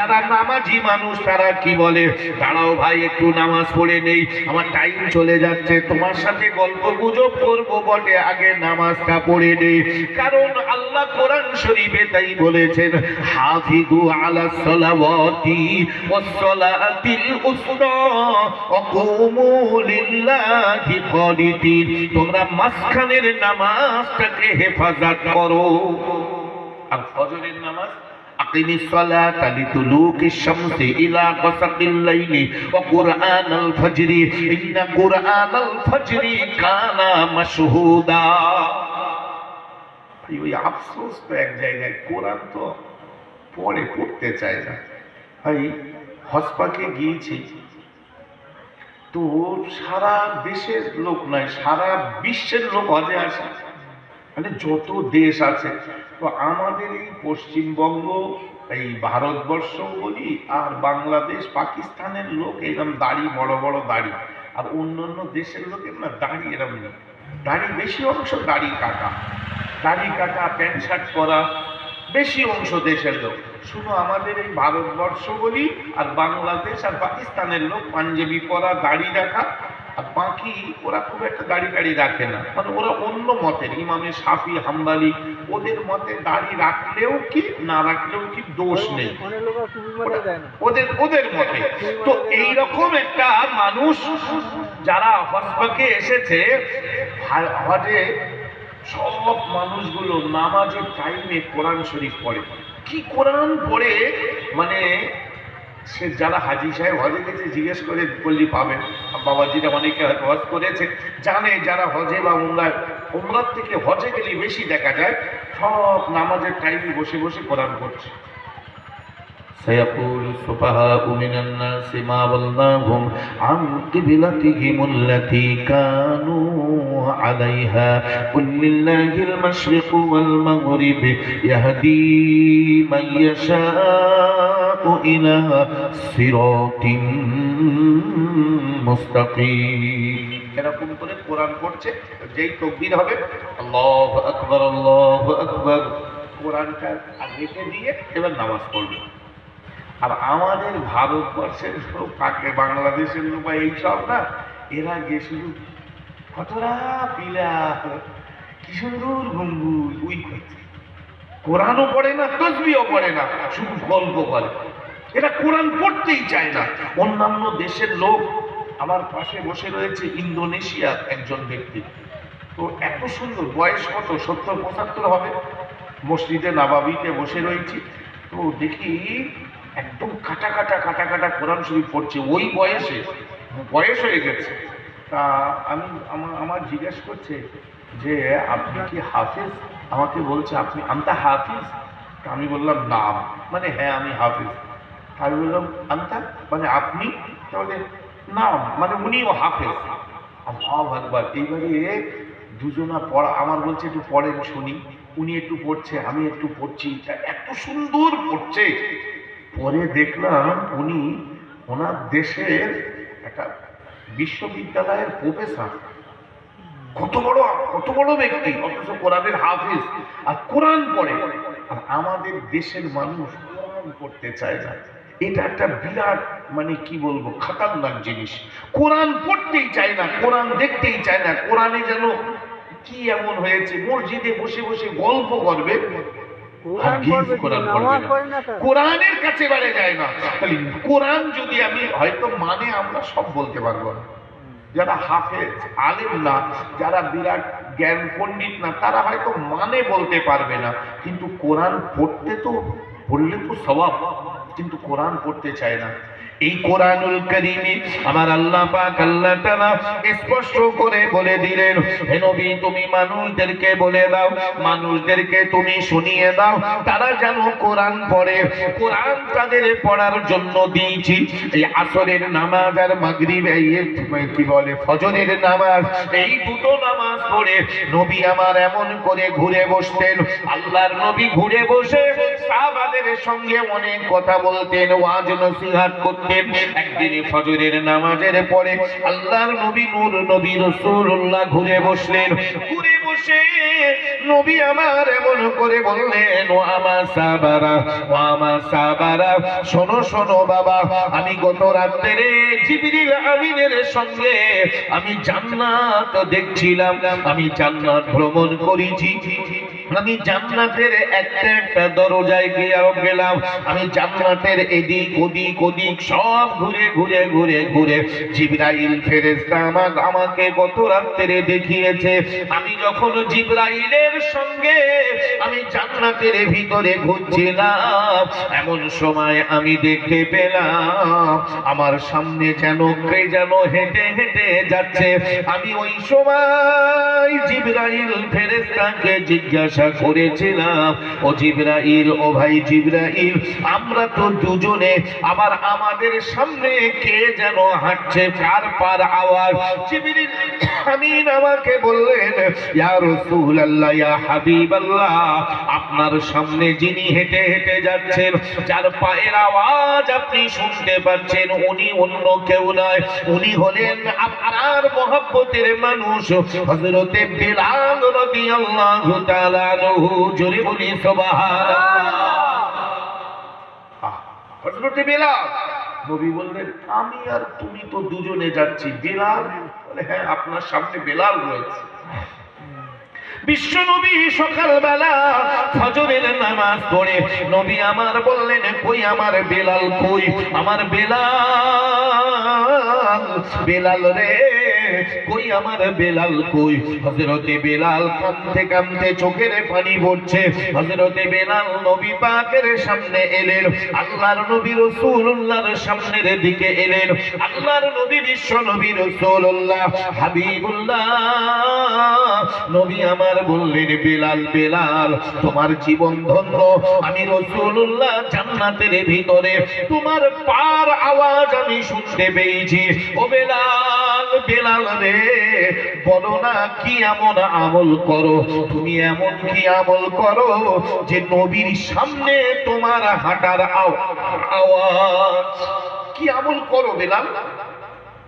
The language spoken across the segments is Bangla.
যারা নামাজি মানুষ তারা কি বলে? দাঁড়াও ভাই, একটু নামাজ পড়ে নেই। আমার টাইম চলে যাচ্ছে, তোমার সাথে গল্প গুজব করব বটে। আগে নামাজটা পড়ে নেই। কারণ আল্লাহ কোরআন শরীফে তাই বলেছেন হাফিদু আলা সালাওয়াতি ওয়াস সালাতিল উসরা ওয়া কুমু লিল্লাহি তোমরা মাঝখানের নামাজটাকে হেফাজত করো। আর ফজরের নামাজ أقم الصلاة لدلوك الشمس إلى غسق الليل وقرآن الفجر إن قرآن الفجر كان مشهودا ভাই ওই আফসোস তো এক জায়গায় কোরআন তো পরে পড়তে চায় না ভাই হসপাকে গিয়েছি তো সারা দেশের লোক নয় সারা বিশ্বের লোক হজে আসে মানে যত দেশ আছে, তো আমাদের এই পশ্চিমবঙ্গ, এই ভারতবর্ষ বলি, আর বাংলাদেশ, পাকিস্তানের লোক এরকম দাড়ি, বড় বড় দাড়ি, আর অন্য অন্য দেশের লোকের না, দাড়ি এরকম নেই। দাড়ি বেশি অংশ দাড়ি কাটা। দাড়ি কাটা, প্যান্ট শার্ট পরা, বেশি অংশ দেশের লোক। শুধু আমাদের এই ভারতবর্ষ বলি, আর বাংলাদেশ আর পাকিস্তানের লোক, পাঞ্জাবি পরা, দাড়ি রাখা বাকি ওরা খুব একটা দাড়ি টাড়ি রাখে না। মানে ওরা অন্য মতের ইমামে সাফি হাম্বালি ওদের মতে দাড়ি রাখলেও কি না রাখলেও কি দোষ নেই। ওদের ওদের মতে। তো এই রকম একটা মানুষ যারা হজপাকে এসেছে হজে সব মানুষগুলো নামাজের টাইমে কোরআন শরীফ পড়ে। কি কোরআন পড়ে? মানে সে যারা হাজি সাহেব হজে গেছে জিজ্ঞেস করে বললি পাবেন বাবাজিরা অনেকে হয়তো হজ করেছে জানে যারা হজে বা উমরায় উমরার থেকে হজে গেলে বেশি দেখা যায় সব নামাজের টাইমে বসে বসে কোরআন পড়ছে سيقول السفهاء من الناس ما ولناهم عن قبلتهم التي كانوا عليها قل لله المشرق والمغرب يهدي من يشاء إلى صراط مستقيم এরকম করে কোরআন পড়ছে যেই তকবীর হবে আল্লাহ আকবর আল্লাহ আকবর কোরআনটা রেখে দিয়ে এবার নামাজ পড়বে আর আমাদের ভারতবর্ষের লোক কাকে বাংলাদেশের লোক বা এইসব না এরা গিয়ে শুধু কতরা পিলা? কি সুন্দর উই করছে কোরআনও পড়ে না তসবিও পড়ে না, শুধু গল্প করে এরা কোরআন পড়তেই চায় না। অন্যান্য দেশের লোক আমার পাশে বসে রয়েছে, ইন্দোনেশিয়ার একজন ব্যক্তি। তো এত সুন্দর, বয়স কত? সত্তর, পঁচাত্তর হবে। মসজিদে নাবাবিতে বসে রয়েছি। তো দেখি, একদম কাটা কাটা কাটা কাটা কোরআন শরীফ পড়ছে। ওই বয়সে, বয়স হয়ে গেছে। তা আমি আমার আমার জিজ্ঞেস করছে যে, আপনি কি হাফিজ? আমাকে বলছে, আপনি, আমি আমতা হাফিজ। তা আমি বললাম নাম মানে হ্যাঁ আমি হাফিজ। তা আমি বললাম আমতা মানে আপনি? তাহলে নাম মানে উনিও হাফেজ। আল্লাহ আকবার। এইবারে দুজনা পড়া, আমার বলছে, একটু পড়েন, শুনি। উনি একটু পড়ছে, আমি একটু পড়ছি। তা এত সুন্দর পড়ছে। পরে দেখলাম উনি ওনার দেশের একটা বিশ্ববিদ্যালয়ের প্রফেসর। কত বড় কত বড় ব্যক্তি, অথচ কোরআনের হাফিজ। আর কোরআন পড়ে, আর আমাদের দেশের মানুষ কোরআন পড়তে চায় না। এটা একটা বিরাট মানে কি বলব, খাতারনাক জিনিস। কোরআন পড়তেই চায় না, কোরআন দেখতেই চায় না। কোরআনে যেন কি এমন হয়েছে, মসজিদে বসে বসে গল্প করবে কেন? কোরআনের কাছে বেড়ে যায় না। কোরআন যদি আমি হয়তো মানে আমরা সব বলতে পারব না। যারা হাফেজ আলেম না যারা বিরাট জ্ঞান পণ্ডিত না তারা হয়তো মানে বলতে পারবে না। কিন্তু কোরআন পড়তে তো পড়লে তো স্বভাব কিন্তু কোরআন পড়তে চায় না। এই কোরআনুল করিমে আমার আল্লাহ পাক আল্লাহ তাআলা স্পষ্ট করে বলে দিলেন, হে নবী, তুমি মানুষদেরকে বলে দাও, মানুষদেরকে তুমি শুনিয়ে দাও, তারা যেন কোরআন পড়ে। কোরআন তাদের পড়ার জন্য দিয়েছি। এই আসরের নামাজ আর মাগরিব, এই কি বলে, ফজরের নামাজ, এই দুটো নামাজ পড়ে নবী আমার এমন করে ঘুরে বসতেন। আল্লাহর নবী ঘুরে বসে সাহাবাদের সঙ্গে অনেক কথা বলতেন ওয়াজ নসিহাত করতেন। একদিন ফজরের নামাজের পরে আল্লাহর নবী নূর, নবী রাসূলুল্লাহ ঘুরে বসলেন। ঘুরে বসে বসে নবী আমার এমন করে বললেন, ও আমার সাবারা ও আমার সাবারা শোনো শোনো বাবা, আমি গত রাত্রে জিবরিল আমিনের সঙ্গে আমি জান্নাত দেখছিলাম। আমি জান্নাত ভ্রমণ করেছি। আমি জান্নাতের একটা একটা দরজায় গিয়ে গেলাম। আমি জান্নাতের এদিক ওদিক ওদিক সব ঘুরে ঘুরে ঘুরে ঘুরে জিব্রাইল ফেরেশতা আমার আমাকে গত রাত্রে দেখিয়েছে। আমি যখন জিব্রাইলের সঙ্গে আমি জান্নাতের ভিতরে ঘুরছিলাম, এমন সময় আমি দেখতে পেলাম, আমার সামনে যেন কে যেন হেঁটে হেঁটে যাচ্ছে। আমি ওই সময় জিব্রাইল ফেরেশতাকে জিজ্ঞাসা করেছিলাম। ও জিব্রাইল, ও ভাই জিব্রাইল, আমরা তো দুজনে আবার আমাদের সামনে কে যেন হাঁটছে কার পার আওয়াজ। জিব্রাইল আমিন আমাকে বললেন, ইয়া রাসূলুল্লাহ, ইয়া হাবিবাল্লাহ, আপনার সামনে যিনি হেঁটে হেঁটে যাচ্ছেন, যার পায়ের আওয়াজ আপনি শুনতে পাচ্ছেন, উনি অন্য কেউ নয়। উনি হলেন আপনার মহব্বতের মানুষ, হযরতে বিলাল রাদিয়াল্লাহু তাআলা আমি আর তুমি তো দুজনে যাচ্ছি। বিলাল বলে হ্যাঁ আপনার সামনে বেলাল রয়েছে। বিশ্ব নবী সকালবেলা ফজরের নামাজ পড়ে, নবী আমার বললেন, কই আমার বেলাল কই? আমার বেলাল বেলাল রে কই আমার বেলাল কই? হযরতে বেলাল কাঁদতে কাঁদতে চোখের পানি পড়ছে হযরতে বেলাল নবী পাকের সামনে এলেন। আল্লাহর নবী রাসূলুল্লাহর সামনের দিকে এলেন। আল্লাহর নবী বিশ্ব নবী রাসূলুল্লাহ। হাবিবুল্লাহ। নবী আমার বললেন, বেলাল বেলাল, তোমার জীবন ধন্য। আমি রাসূলুল্লাহ জান্নাতের ভিতরে। তোমার পার আওয়াজ আমি শুনতে পেয়েছি। ও বেলাল বেলাল রে, বলো না কি এমন আমল করো? তুমি এমন কি আমল করো যে নবীর সামনে তোমার হাঁটার আও- আওয়াজ? কি আমল করো বেলাল?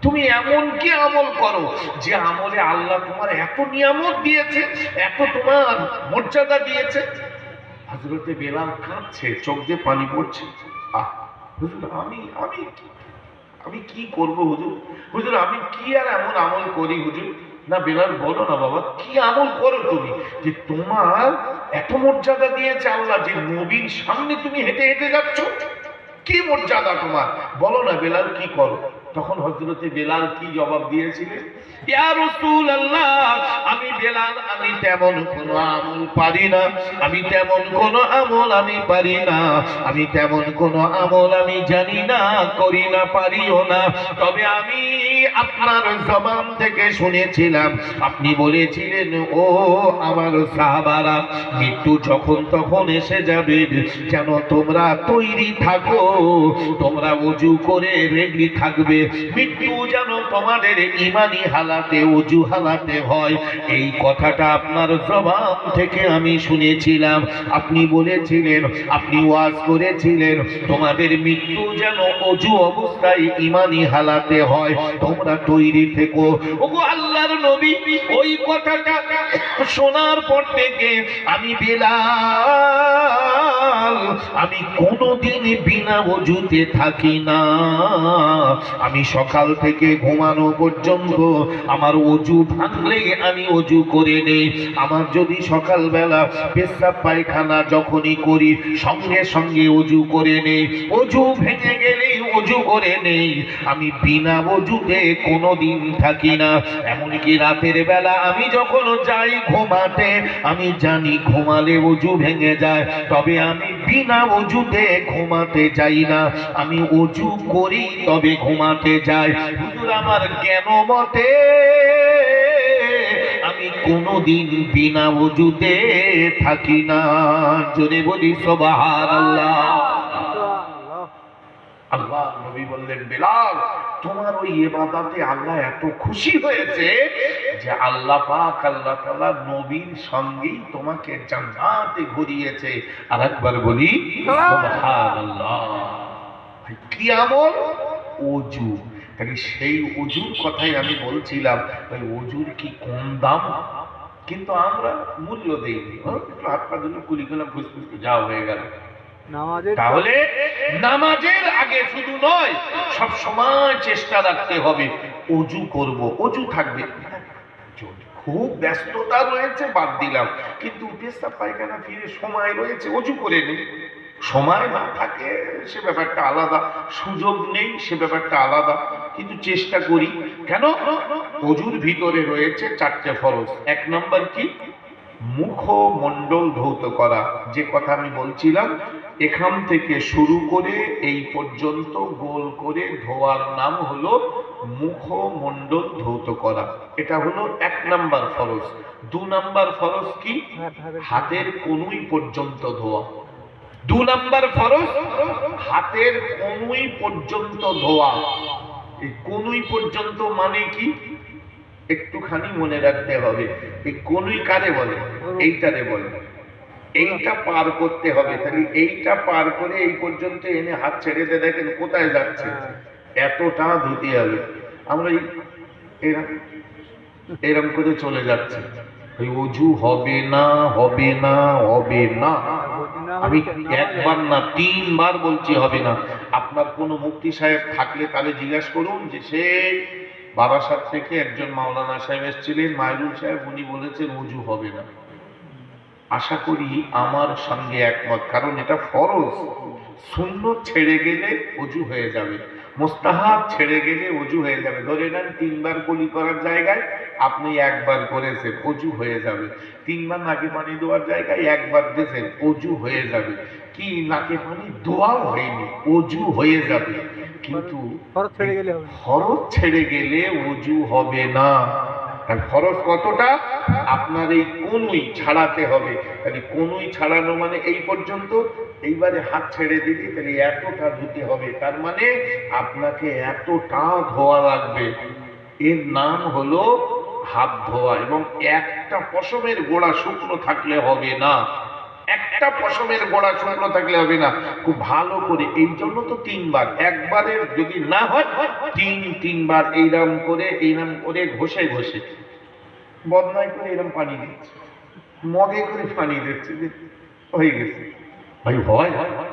তুমি এমন কি আমল করো যে আমলে আল্লাহ তোমার এত নিয়ামত দিয়েছে, এত তোমার মর্যাদা দিয়েছে? হজরতে বেলাল কাঁদছে, চোখ দিয়ে পানি পড়ছে। আহ আমি আমি আমি কি করব হুজুর? হুজুর, আমি কি আর এমন আমল করি হুজুর? না বেলাল, বলো না বাবা, কি আমল করো তুমি? যে তোমার এত মর্যাদা দিয়েছে আল্লাহ, যে নবীর সামনে তুমি হেঁটে হেঁটে যাচ্ছ? কি মর্যাদা তোমার? বলো না বেলাল, কি করো? তখন হজরতে বেলাল কি জবাব দিয়েছিলেন? আমি বেলাল, আমি তেমন কোন আমল পারি না। আমি তেমন আমল আমি পারি না। আমি তেমন কোন আমল আমি জানি না, করি না, পারিও না। তবে আমি আপনার জবান থেকে শুনেছিলাম। আপনি বলেছিলেন, ও আমার সাহাবারা, মৃত্যু যখন তখন এসে যাবে। যেন তোমরা তৈরি থাকো, তোমরা উজু করে রেডি থাকবে। মৃত্যু যেন তোমাদের ইমানি হালাতে উজু হালাতে হয়। এই কথাটা আপনার জবান থেকে আমি শুনেছিলাম। আপনি বলেছিলেন, আপনি ওয়াজ করেছিলেন, তোমাদের মৃত্যু যেন অজু অবস্থায় ইমানি হালাতে হয়। তোমরা তৈরি থেকো। ওগো আল্লাহর নবী, ওই কথাটা শোনার পর থেকে আমি বেলাল, আমি কোনোদিন বিনা অজুতে থাকি না। আমি সকাল থেকে ঘুমানো পর্যন্ত আমার অজু ভাঙলে আমি অজু করে নেই। আমার যদি সকালবেলা পেশাব পায়খানা যখনই করি, সঙ্গে সঙ্গে অজু করে নেই। অজু ভেঙে গেলেই অজু করে নেই। আমি বিনা অজুতে কোনোদিন থাকি না। এমনকি রাতের বেলা আমি যখন যাই ঘুমাতে, আমি জানি ঘুমালে অজু ভেঙে যায়। তবে আমি বিনা অজুতে ঘুমাতে যাই না। আমি অজু করি তবে ঘুমাতে যাই। হুজুর, আমার কেন মতে? আমি কোনোদিন বিনা অজুতে থাকি না। জোরে বলি আল্লাহ আল্লাহ নবী বললেন, বেলাল, তোমার ওই এবাদাতে আল্লাহ এত খুশি হয়েছে যে আল্লাহ পাক, আল্লাহ তাআলা নবীর সঙ্গেই তোমাকে জান্নাতে ঘুরিয়েছে। আর একবার বলি কি আমল? অজু তাহলে সেই অজুর কথাই আমি বলছিলাম, ভাই অজুর কি কম দাম? কিন্তু আমরা মূল্য একটু হাত পা ধুলো কুলি করলাম ফুসফুস, যাও হয়ে গেল। তাহলে নামাজের আগে শুধু নয়, সব সময় চেষ্টা রাখতে হবে। অজু করব, অজু থাকবে। খুব ব্যস্ততা রয়েছে, বাদ দিলাম। কিন্তু পেশাব পায়খানা ফিরে সময় রয়েছে, অজু করে নেই সময় না থাকে, সে ব্যাপারটা আলাদা। সুযোগ নেই, সে ব্যাপারটা আলাদা। কিন্তু চেষ্টা করি। কেন? অজুর ভিতরে রয়েছে চারটে ফরজ। এক নম্বর কি? মুখমণ্ডল ধৌত করা, যে কথা আমি বলছিলাম, এখান থেকে শুরু করে এই পর্যন্ত গোল করে ধোয়ার নাম হলো মুখমণ্ডল ধৌত করা। এটা হলো এক নাম্বার ফরজ। দু নাম্বার ফরজ কি? হাতের কনুই পর্যন্ত ধোয়া। দু নাম্বার ফরজ, হাতের কনুই পর্যন্ত ধোয়া। কনুই পর্যন্ত মানে কি? একটুখানি মনে রাখতে হবে। এই কনুই কারে বলে? এইটারে বলে। এইটা পার করতে হবে। তাহলে এইটা পার করে এই পর্যন্ত এনে হাত ছেড়ে দিয়ে দেখেন কোথায় যাচ্ছে। এতটা ধুতে হবে। আমরা এরম এরম করে চলে যাচ্ছে। ওই অজু হবে না হবে না হবে না। আমি একবার না তিনবার বলছি হবে না। আপনার কোনো মুক্তি সাহেব থাকলে তাহলে জিজ্ঞাসা করুন যে সেই বারাসাত থেকে একজন মাওলানা সাহেব এসেছিলেন, মাইরুল সাহেব উনি বলেছেন অজু হবে না। আশা করি আমার সঙ্গে একমত, কারণ এটা ফরজ। শূন্য ছেড়ে গেলে অজু হয়ে যাবে। মোস্তাহাব ছেড়ে গেলে অজু হয়ে যাবে। ধরে নেন তিনবার কলি করার জায়গায় আপনি একবার করেছেন অজু হয়ে যাবে। তিনবার নাকে পানি দেওয়ার জায়গায় একবার দিয়েছেন অজু হয়ে যাবে। কি নাকে পানি? দোয়াও হয়নি অজু হয়ে যাবে। কিন্তু খরচ ছেড়ে গেলে ছেড়ে গেলে অজু হবে না। আর খরচ কতটা? আপনার এই কনুই ছাড়াতে হবে। তাহলে কনুই ছাড়ানো মানে এই পর্যন্ত? এইবারে হাত ছেড়ে দিলি তাহলে এতটা ধুতে হবে। তার মানে আপনাকে এতটা ধোয়া লাগবে। এর নাম হলো হাত ধোয়া এবং একটা পশমের গোড়া শুকনো থাকলে হবে না। একটা পশমের গোড়া শুকনো থাকলে হবে না। খুব ভালো করে। এই জন্য তো তিনবার। একবারে যদি না হয়, তিন, তিনবার এইরকম করে, এইরাম করে ঘষে ঘষে। বদনাই করে এরম পানি দিচ্ছে। মগে করে পানি দিচ্ছে। হয়ে গেছে। ভাই, হয় হয় হয়।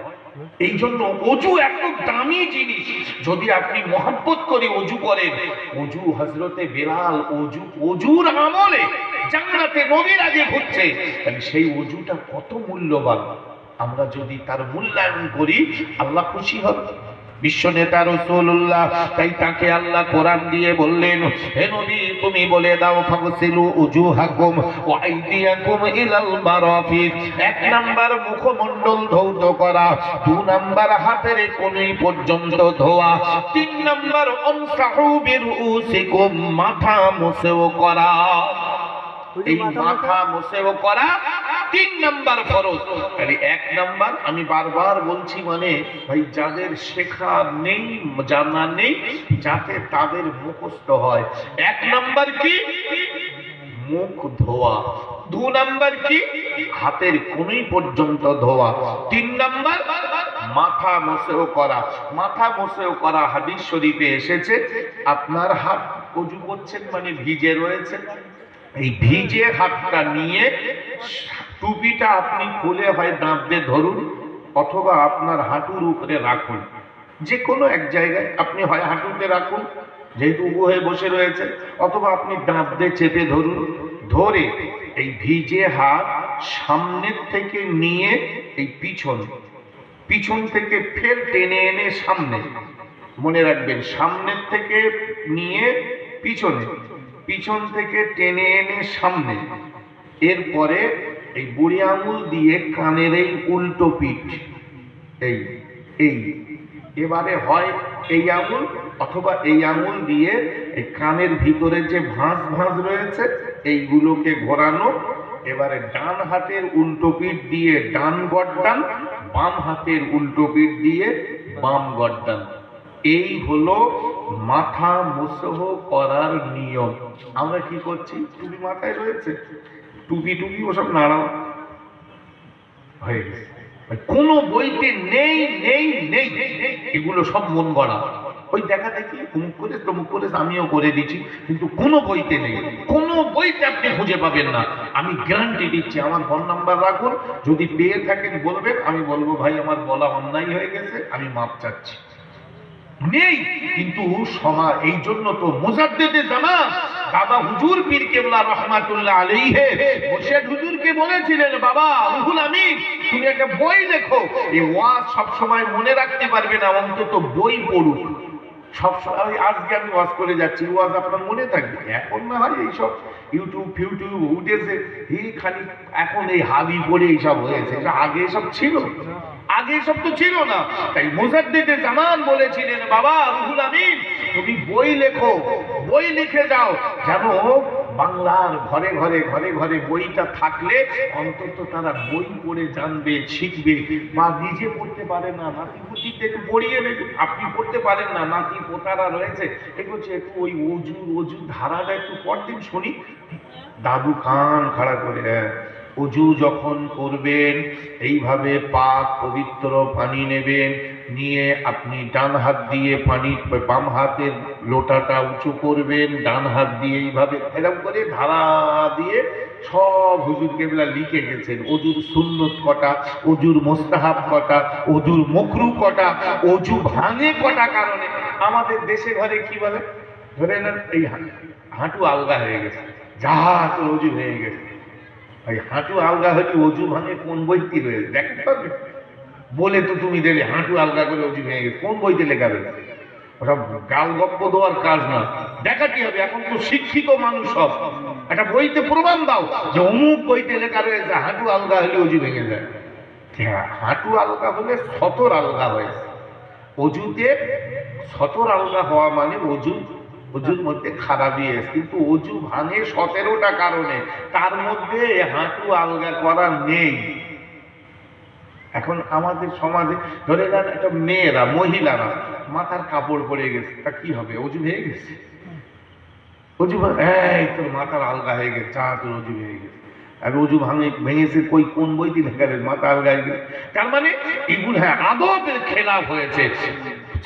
এই জন্য অজু এত দামি জিনিস। যদি আপনি মহাব্বত করে অজু করেন, অজু হজরতে বেলাল অজু, অজুর আমলে জান্নাতে নবীর আগে ঘুরছে। তাহলে সেই অজুটা কত মূল্যবান? আমরা যদি তার মূল্যায়ন করি, আল্লাহ খুশি হবে। বিশ্ব নেতা রসুল্লাহ তাই তাকে আল্লাহ কোরআন দিয়ে বললেন, হে নবী, তুমি বলে দাও, ফাগসিলু উজুহাকুম ওয়া আইদিয়াকুম ইলাল মারাফিক। এক নাম্বার মুখমণ্ডল ধৌত করা, দু নাম্বার হাতের কোণই পর্যন্ত ধোয়া, তিন নাম্বার আমসাহু বিরউসিকুম, মাথা মুছেও করা। এই মাথা মুছেও করা তিন নাম্বার ফরজ। তাহলে এক নাম্বার, আমি বারবার বলছি মানে ভাই, যাদের শেখা নেই, জানা নেই, যাতে তাদের মুখস্থ হয়। এক নাম্বার কি? মুখ ধোয়া। দু নাম্বার কি? হাতের কোনই পর্যন্ত ধোয়া। তিন নাম্বার, মাথা মোসেও করা। মাথা মোসেও করা হাদিস শরীফে এসেছে, আপনার হাত অজু করছেন মানে ভিজে রয়েছে। এই ভিজে হাতটা নিয়ে টুপিটা আপনি খুলে হয় দাঁত দিয়ে ধরুন অথবা আপনার হাঁটুর উপরে রাখুন। যে কোনো এক জায়গায় আপনি হয় হাঁটুতে রাখুন, যেহেতু উবু হয়ে বসে রয়েছে, অথবা আপনি দাঁত দিয়ে চেপে ধরুন, ধরে এই ভিজে হাত সামনের থেকে নিয়ে এই পিছন পিছন থেকে ফের টেনে এনে সামনে, মনে রাখবেন, সামনের থেকে নিয়ে পিছনে পিছন থেকে টেনে এনে সামনে। এরপরে এই বুড়ি আঙুল দিয়ে কানের এই উল্টো পিঠ, এই এই। এবারে হয় এই আঙুল অথবা এই আঙুল দিয়ে এই কানের ভিতরে যে ভাঁজ ভাঁজ রয়েছে, এইগুলোকে ঘোরানো। এবারে ডান হাতের উল্টো পিঠ দিয়ে ডান গড্ডান বাম হাতের উল্টো পিঠ দিয়ে বাম গড্ডান এই হলো মাথা মুসহ করার নিয়ম। আমরা কি করছি? টুপি মাথায় রয়েছে। টুপি টুপি, ওসব নাড়াও। হয়ে কোনো বইতে নেই নেই নেই। এগুলো সব মন গড়া। ওই দেখা দেখি, অমুক করে, তমুক করে, আমিও করে দিচ্ছি, কিন্তু কোনো বইতে নেই। কোনো বইতে আপনি খুঁজে পাবেন না। আমি গ্যারান্টি দিচ্ছি, আমার ফোন নাম্বার রাখুন। যদি পেয়ে থাকেন বলবেন, আমি বলব, ভাই, আমার বলা অন্যায় হয়ে গেছে, আমি মাপ চাচ্ছি। নেই। কিন্তু সমাজ এই জন্য তো মুজাদ্দেদে জামা বাবা হুজুর পীর কেবলা রহমাতুল্লাহ আলাইহে, মুর্শিদ হুজুরকে বলেছিলেন, বাবা, রুহুল আমিন, তুমি একটা বই লেখো। এই ওয়াজ সব সময় মনে রাখতে পারবে না, অন্তত বই পড়ুক। সব সময় আজকে আমি ওয়াজ করে যাচ্ছি ওয়াজ আপনার মনে থাকবে। এখন না হয় এইসব ইউটিউব ফিউটিউব, উঠেছে, এই খালি এখন এই হাবি পড়ে এইসব হয়েছে আগে এসব ছিল। আগে এসব তো ছিল না। তাই মুজাদ্দিদে জামান বলেছিলেন, বাবা রুহুল আমিন, তুমি বই লেখো, বই লিখে যাও। যেন বাংলার ঘরে ঘরে ঘরে ঘরে বইটা থাকলে অন্তত তারা বই পড়ে জানবে, শিখবে বা নিজে পড়তে পারে না। নাতি পুতিতে একটু পড়িয়ে নেবে। আপনি পড়তে পারেন না, নাতি পোতারা রয়েছে। এগোচ্ছে একটু ওই অজু অজু ধারাটা একটু পড়তেন শুনি। দাদু কান খাড়া করে হ্যাঁ অজু যখন করবেন, এইভাবে পাক পবিত্র পানি নেবেন, নিয়ে আপনি ডান হাত দিয়ে পানি, বাম হাতের লোটাটা উঁচু করবেন, ডান হাত দিয়ে এইভাবে এরকম করে ধারা দিয়ে সব হুজুর কেবলা লিখে গেছেন। অজুর সুন্নত কটা, অজুর মোস্তাহাব কটা, অজুর মকরু কটা, অজু ভাঙে কটা কারণে আমাদের দেশে ঘরে কি বলে? ধরে নেন এই হাঁটু আলগা হয়ে গেছে, যাহা তো অজু হয়ে গেছে। ওই হাঁটু আলগা হলে অজু ভাঙে কোন বইটি রয়েছে? দেখতে পারবে বলে তো তুমি দিলে হাঁটু আলগা করে অজু ভেঙে গেছে। কোন বইতে লেখা রয়েছে? ওটা গাল গপ্প দেওয়ার কাজ না। দেখাতে হবে? এখন তো শিক্ষিত মানুষ সব। একটা বইতে প্রমাণ দাও যে অমুক বইতে লেখা রয়েছে হাঁটু আলগা হলে অজু ভেঙে যায়। হ্যাঁ, হাঁটু আলগা হলে সতর আলগা হয়েছে অজুতে সতর আলগা হওয়া মানে অজু অজুর মধ্যে খারাপই এসে। কিন্তু অজু ভাঙে সতেরোটা কারণে। তার মধ্যে হাঁটু আলগা করা নেই। এখন আমাদের সমাজে ধরে নেন একটা মেয়েরা, মহিলারা, মাথার কাপড় পরে গেছে, তা কি হবে? অজু হয়ে গেছে? অজু এই তোর মাথার আলগা হয়ে গেছে চা তোর অজু হয়ে গেছে। আর অজু ভাঙে, ভেঙেছে কই কোন বইতে লেখা মাথা আলগা হয়ে গেছে? তার মানে এগুলো হ্যাঁ আদবের খেলাফ হয়েছে।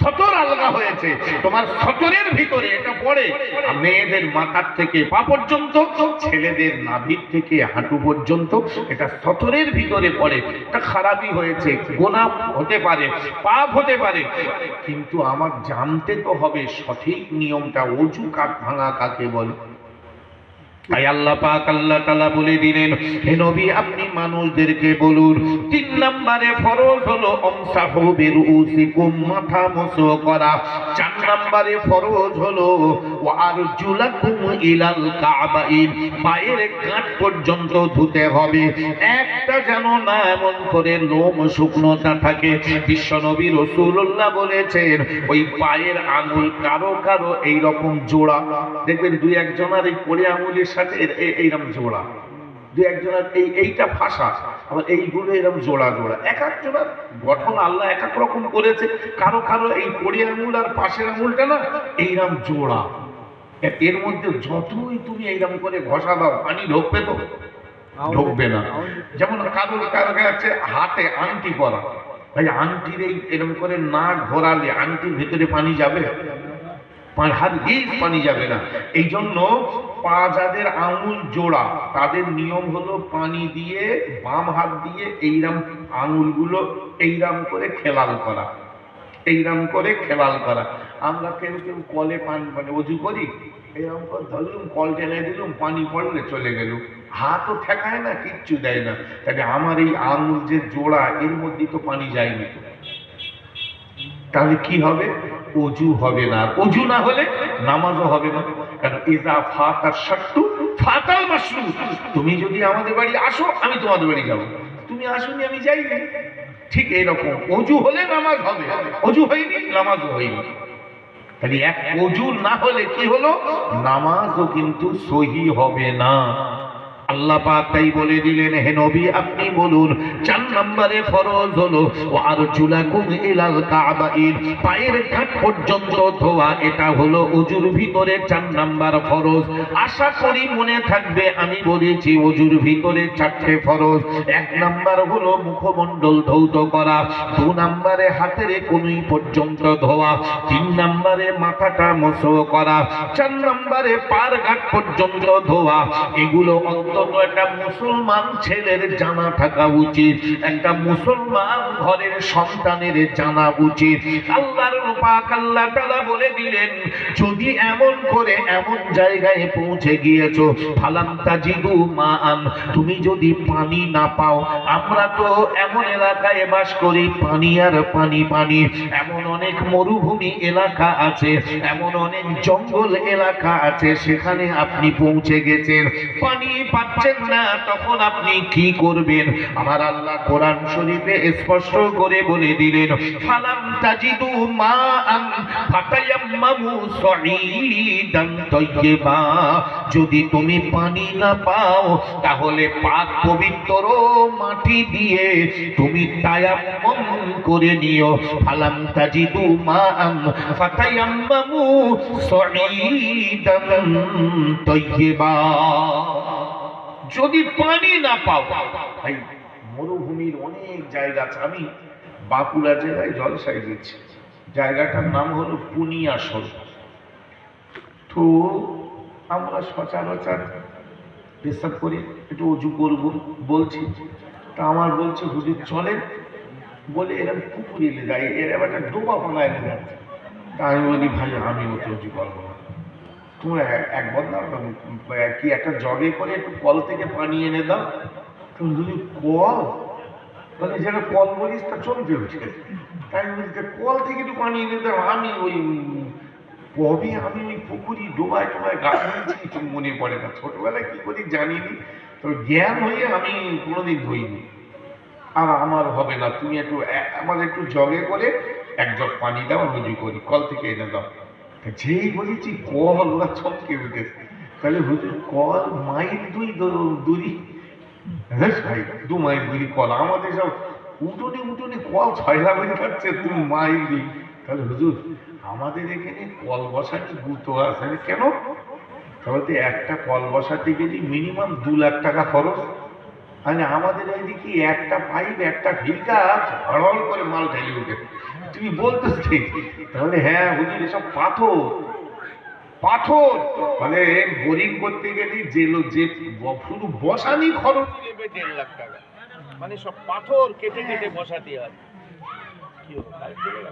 সতর আলগা হয়েছে। তোমার সতরের ভিতরে এটা পড়ে। মেয়েদের মাথার থেকে পা পর্যন্ত, ছেলেদের নাভির থেকে হাঁটু পর্যন্ত এটা সতরের ভিতরে পড়ে। এটা খারাপই হয়েছে। গোনা হতে পারে, পাপ হতে পারে। কিন্তু আমার জানতে তো হবে সঠিক নিয়মটা অজু কাক ভাঙা কাকে বলে? তাই আল্লাহ পাক, আল্লাহ তালা বলে দিলেন, হে নবী, আপনি মানুষদেরকে বলুন, তিন নম্বরে ফরজ হলো অমসাহু বিরুসিকুম মাথা মসো করা। চার নম্বরে ফরজ হলো ও আরজুলাকুম ইলাল কাবাইন, পায়ের কাঠ পর্যন্ত ধুতে হবে। একটা যেন না এমন করে লোম শুকনোটা থাকে। বিশ্বনবী রসুল্লাহ বলেছেন, ওই পায়ের আঙুল কারও কারও এই রকম জোড়া। দেখবেন দুই একজনের এই পরে আঙুলের সাথে এইরকম জোড়া। দুই একজনের এই এইটা ফাঁসা, আবার এইগুলো এরকম জোড়া জোড়া। এক একজনের গঠন আল্লাহ এক এক রকম করেছে। কারও কারও এই পরে আঙুল আর পাশের আঙুলটা না এইরকম জোড়া। এর মধ্যে যতই তুমি এইরকম করে ঘষা দাও পানি ঢোকবে তো? ঢুকবে না। যেমন কারোর কারও কাছে হাতে আংটি পরা ভাই আংটির এই এরকম করে না ঘোরালে আংটির ভেতরে পানি যাবে? হাত গিজ পানি যাবে না। এই জন্য পা যাদের আঙুল জোড়া। তাদের নিয়ম হলো পানি দিয়ে বাম হাত দিয়ে এইরাম আঙুলগুলো এইরাম করে খেলাল করা। এইরাম করে খেলাল করা। আমরা কেউ কেউ কলে পানি মানে অজু করি, এরকম করে ধরলুম, কল টেনে দিলুম, পানি পড়লে চলে গেল। হাতও ঠেকায় না, কিচ্ছু দেয় না। তাহলে আমার এই আঙুল যে জোড়া, এর মধ্যে তো পানি যায়নি তাহলে কি হবে? অজু হবে না। অজু না হলে নামাজও হবে না। কারণ ইজা ফাতার শাট্টু ফাতাল মাশরু তুমি যদি আমাদের বাড়ি আসো, আমি তোমাদের বাড়ি যাব। তুমি আসোনি, আমি যাই ঠিক এইরকম অজু হলে নামাজ হবে। অজু হয়নি, নামাজও হয়নি। এক অজু না হলে কি হলো? নামাজও কিন্তু সহি হবে না। আল্লাহ পাক তাই বলে দিলেন, হে নবী, আপনি বলুন, চার নম্বরে ফরজ হলো ও আর চুলাকুম ইলাল কাবাইন পায়ের কাঠ পর্যন্ত ধোয়া, এটা হলো অজুর ভিতরে চার নাম্বার ফরজ। আশা করি মনে থাকবে, আমি বলেছি অজুর ভিতরে চারটে ফরজ। এক নাম্বার হলো মুখমণ্ডল ধৌত করা, দু নাম্বারে হাতের কনুই পর্যন্ত ধোয়া, তিন নাম্বারে মাথাটা মসো করা, চার নাম্বারে পার ঘাট পর্যন্ত ধোয়া, এগুলো অন্তত একটা মুসলমান ছেলের জানা থাকা উচিত, একটা মুসলমান ঘরের সন্তানের জানা উচিত। আল্লাহর পাক আল্লাহ তাআলা বলে দিলেন, যদি এমন করে এমন জায়গায় পৌঁছে গিয়েছো, ফালাম তাজিদু মা আন তুমি যদি পানি না পাও, আমরা তো এমন এলাকায় বাস করি, পানি আর পানি পানি। এমন অনেক মরুভূমি এলাকা আছে, এমন অনেক জঙ্গল এলাকা আছে, সেখানে আপনি পৌঁছে গেছেন। পানি পাচ্ছেন না, তখন আপনি কি করবেন? আমার আল্লাহ কোরআন শরীফে স্পষ্ট করে বলে দিলেন, ফালাম তাজিদু মা আন ফাতায়াম্মামু তাইয়্যিবা। যদি তুমি পানি না পাও, তাহলে পাক পবিত্র মাটি দিয়ে তুমি তায়াম্মম করে নিও। ফালাম তাজিদু মা আন ফাতায়াম্মামু সঈদান তাইয়্যিবা। যদি পানি না পাও, ভাই, মরুভূমির অনেক জায়গা আছে। আমি বাঁকুড়া জেলায় জলসাই গেছি। জায়গাটার নাম হলো পুনিয়াসল তো আমরা সচরাচর পেশাব করি, একটু উজু করব বলছি। তা আমার বলছে, হুজুর, চলেন। বলে এরকম পুকুর এলে যায়, এর একটা ডোবা বানায় যাচ্ছে। তা আমি বলি, ভাই, আমি ওতে উজু করব না। তোমরা এক- এক বদলা কি একটা জগে করে একটু কল থেকে পানি এনে দাও? তুমি কল মানে যেন কল বলিস তা চলবে উঠে তাই বলি, তা কল থেকে একটু পানি এনে দাও। আমি ওই কবে আমি ওই পুকুরি ডোবায় টোবায় গাছ কিছু মনে পড়ে না। ছোটবেলায় কি করি জানিনি। তো জ্ঞান হয়ে আমি কোনোদিন ধুইনি আর আমার হবে না। তুমি একটু আমার একটু জগে করে এক জগ পানি দাও উজু করি। কল থেকে এনে দাও। যেই বলেছি কল, ওরা চমকে উঠেছে তাহলে হুজুর কল, মাইল দুই দূরি হ্যাঁ ভাই, দু মাইল দূরি কল। আমাদের সব উঠোনে উঠোনে কল ছয়লা বেরিয়ে যাচ্ছে দু মাইল দুই তাহলে হুজুর, আমাদের এখানে কল বসাতে গুরুত্ব আছে। কেন? তাহলে একটা কল বসাতে গেলে মিনিমাম দু লাখ টাকা খরচ। মানে আমাদের ওইদিকে একটা পাইপ, একটা ফিল্টার হড়হড় করে মাল ঢেলে উঠে। তুমি বলতে ঠিক তাহলে হ্যাঁ হুজুর, এসব পাথর। পাথর? মানে বোরিং করতে গেলে যে যে শুধু বসানি খরচ নেবে দেড় লাখ টাকা। মানে সব পাথর কেটে কেটে বসাতে হয়। কি হলো?